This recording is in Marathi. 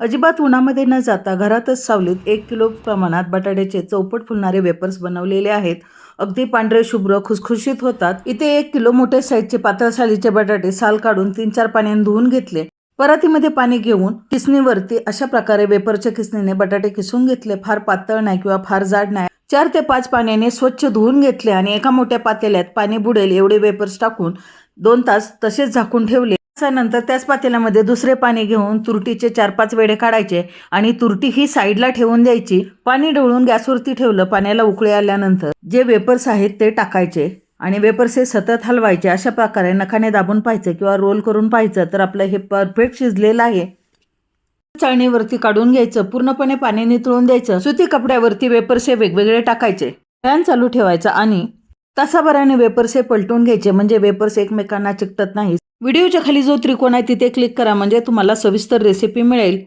अजिबात उन्हामध्ये न जाता घरातच सावलीत एक किलो प्रमाणात बटाट्याचे चौपट फुलणारे वेपर्स बनवलेले आहेत. अगदी पांढरे शुभ्र खुसखुशीत होतात. इथे एक किलो मोठ्या साईजचे पातळ सालीचे बटाटे साल काढून तीन चार पाण्याने धुवून घेतले. परातीमध्ये पाणी घेऊन किसणीवरती अशा प्रकारे वेपरच्या किसणीने बटाटे किसून घेतले. फार पातळ नाही किंवा फार जाड नाही. चार ते पाच पाण्याने स्वच्छ धुवून घेतले आणि एका मोठ्या पातेल्यात पाणी बुडेल एवढे वेपर्स टाकून दोन तास तसेच झाकून ठेवले. त्यानंतर त्याच पातेल्यामध्ये दुसरे पाणी घेऊन तुरटीचे चार पाच वेडे काढायचे आणि तुरटी ही साईडला ठेवून द्यायची. पाणी ढवळून गॅसवरती ठेवलं पाण्याला उकळी आल्यानंतर जे वेपर्स आहेत ते टाकायचे आणि वेपर्स हे सतत हलवायचे. अशा प्रकारे नखाने दाबून पाहायचं किंवा रोल करून पाहायचं तर आपलं हे परफेक्ट शिजलेलं आहे. चाळणीवरती काढून घ्यायचं. पूर्णपणे पाणी नितळून द्यायचं. सुती कपड्यावरती वेपर्स हे वेगवेगळे टाकायचे. फॅन चालू ठेवायचा आणि तासाभराने वेपर्स हे पलटून घ्यायचे. म्हणजे वेपर्स एकमेकांना चिकटत नाही व्हिडिओच्या खाली जो त्रिकोण आहे तिथे क्लिक करा. म्हणजे तुम्हाला सविस्तर रेसिपी मिळेल.